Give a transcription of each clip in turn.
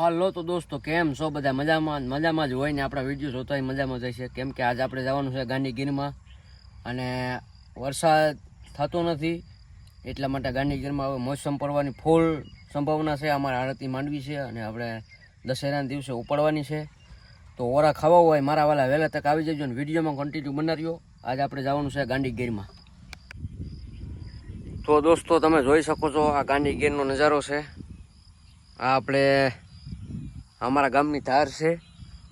હાલો તો દોસ્તો, કેમ છો બધા? મજામાં મજામાં જ હોય ને આપણા વીડિયો જોતા હોય, મજામાં જાય છે. કેમ કે આજે આપણે જવાનું છે ગાંધીગીરમાં અને વરસાદ થતો નથી, એટલા માટે ગાંધીગીરમાં હવે મોસમ પડવાની ફૂલ સંભાવના છે. અમારે આરતી માંડવી છે અને આપણે દશેરાના દિવસે ઉપાડવાની છે. તો ઓરા ખાવા હોય, મારા વાલા વહેલા તક આવી જજો અને વિડીયોમાં કન્ટિન્યુ બનાવ્યો. આજે આપણે જવાનું છે ગાંધીગીરમાં. તો દોસ્તો, તમે જોઈ શકો છો આ ગાંધીગીરનો નજારો છે. આ આપણે અમારા ગામની ધાર છે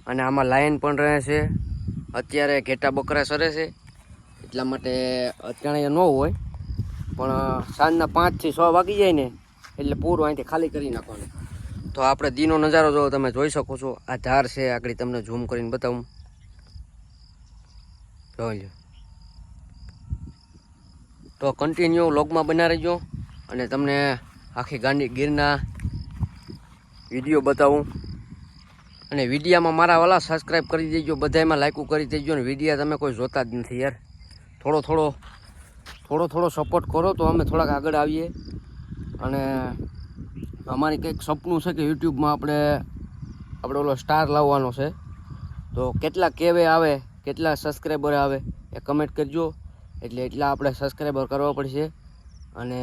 અને આમાં લાયન પણ રહે છે. અત્યારે ઘેટા બકરા સરે છે. એટલા માટે અત્યારે ન હોય. પણ સાંજના પાંચથી છ વાગી જાય ને, એટલે પૂરું અહીંથી ખાલી કરી નાખવાનું. તો આપણે દીનો નજારો જો તમે જોઈ શકો છો. આ ધાર છે, આગળ તમને ઝૂમ કરીને બતાવું. જોઈ તો કન્ટિન્યુ લોગમાં બના રહેજો અને તમને આખી ગાંડી ગીરના વીડિયો બતાવું. અને વિડીયામાં મારા વાલા સબસ્ક્રાઈબ કરી દેજો બધામાં લાઈકો કરી દેજો ને વિડીયા તમે કોઈ જોતા જ નથી યાર. થોડો થોડો થોડો થોડો સપોર્ટ કરો તો અમે થોડાક આગળ આવીએ. અને અમારી કંઈક સપનું છે કે યુટ્યુબમાં આપણે આપણે ઓલો સ્ટાર લાવવાનો છે. તો કેટલા કેવે આવે, કેટલા સબસ્ક્રાઈબર આવે એ કમેન્ટ કરજો. એટલે એટલા આપણે સબસ્ક્રાઈબર કરવા પડશે. અને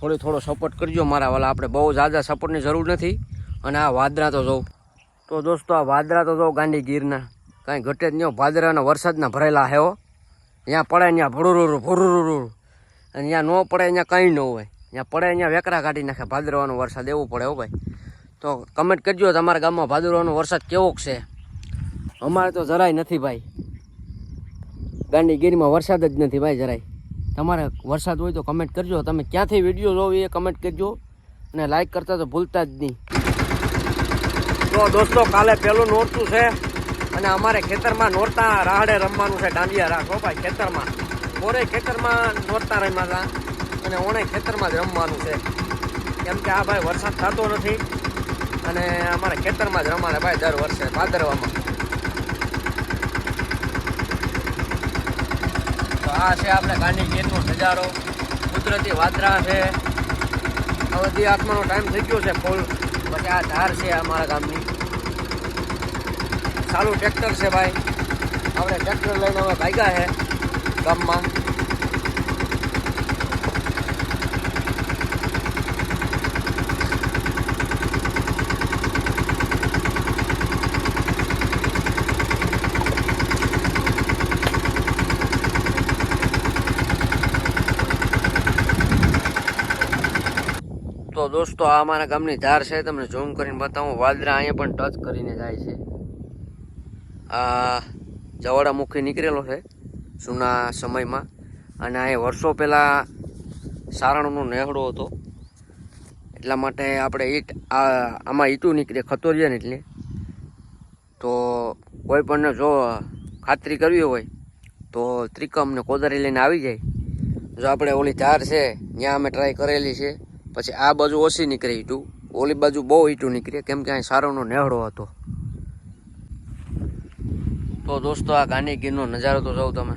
થોડો થોડો સપોર્ટ કરજો મારા વાલા. આપણે બહુ ઝાઝા સપોર્ટની જરૂર નથી. અને આ વાદરા તો જોઉં. તો દોસ્તો આ વાદરા તો જોઉં ગાંડી ગીરના. કાંઈ ઘટે જ નહીં વાદરાના વરસાદના ભરેલા હે હો. ત્યાં પડે ત્યાં ભરૂરુ ભરૂરુ અને ત્યાં ન પડે ત્યાં કંઈ ન હોય. ત્યાં પડે ત્યાં વેકરા કાઢી નાખે ભાદરવાનો વરસાદ, એવું પડે હો ભાઈ. તો કમેન્ટ કરજો તમારા ગામમાં ભાદરવાનો વરસાદ કેવોક છે. અમારે તો જરાય નથી ભાઈ. ગાંડી ગીરમાં વરસાદ જ નથી ભાઈ જરાય. તમારે વરસાદ હોય તો કમેન્ટ કરજો. તમે ક્યાંથી વીડિયો જોવો એ કમેન્ટ કરજો. અને લાઈક કરતા તો ભૂલતા જ નહીં. તો દોસ્તો, કાલે પહેલું નોરતું છે અને અમારે ખેતરમાં નોરતા રાહડે રમવાનું છે, દાંડિયા રાખો ભાઈ, ખેતરમાં. ઓરે ખેતરમાં નોરતા રમ્યા હતા અને ઓણે ખેતરમાં જ રમવાનું છે. કેમ કે આ ભાઈ વરસાદ થતો નથી અને અમારે ખેતરમાં જ રમાડે ભાઈ દર વર્ષે ભાદરવામાં. તો આ છે આપણે ગાંધી ગીરનો નજારો. કુદરતી વાદરા છે. હવે આત્માનો ટાઈમ થઈ ગયો છે ફૂલ. પછી આ ધાર છે અમારા ગામની. ચાલુ ટ્રેક્ટર છે ભાઈ. આપણે ટ્રેક્ટર લઈને અમે ભાગ્યા છે ગામમાં. તો દોસ્તો, આ અમારા ગામની ધાર છે, તમને ઝૂમ કરીને બતાવું. વાદરા અહીંયા પણ ટચ કરીને જાય છે. આ જવાળામુખી નીકળેલો છે, જૂના સમયમાં. અને અહીંયા વર્ષો પહેલાં સારણનો નેહડો હતો. એટલા માટે આપણે ઈટ, આ, આમાં ઈટું નીકળે, ખતોરિયા એટલે તો કોઈ પણ જો ખાતરી કરવી હોય, તો ત્રિકમ ને કોદારી લઈને આવી જાય. જો આપણે ઓલી ધાર છે ત્યાં અમે ટ્રાય કરેલી છે. પછી આ બાજુ ઓછી નીકળે ઈટું. ઓલી બાજુ બહુ ઈટું નીકળે. કેમ કે અહીં સારોનો નેહડો હતો. તો દોસ્તો આ ગાંધી ગીરનો નજારો તો જોઉં તમે.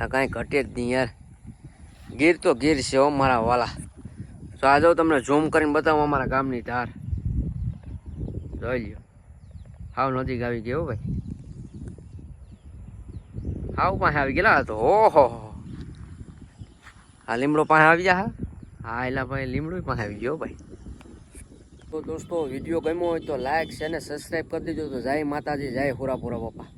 આ કાંઈ ઘટે જ નહીં યાર. ગીર તો ગીર છે હો મારા વાલા. તો આ જાઉં તમને ઝૂમ કરીને બતાવું અમારા ગામની ધાર. જોઈ લ્યો. હાવ નજીક આવી ગયો ભાઈ. હાવ પાસે આવી ગયેલા હતો. ઓહો. આ લીમડો પાસે આવી ગયા હા? હા, એલા ભાઈ લીમડું પણ આવી ગયો ભાઈ. તો દોસ્તો, વીડિયો ગમ્યો હોય તો લાઈક છે ને સબસ્ક્રાઈબ કરી દેજો. તો જય માતાજી, જય હોરાપુરા પપ્પા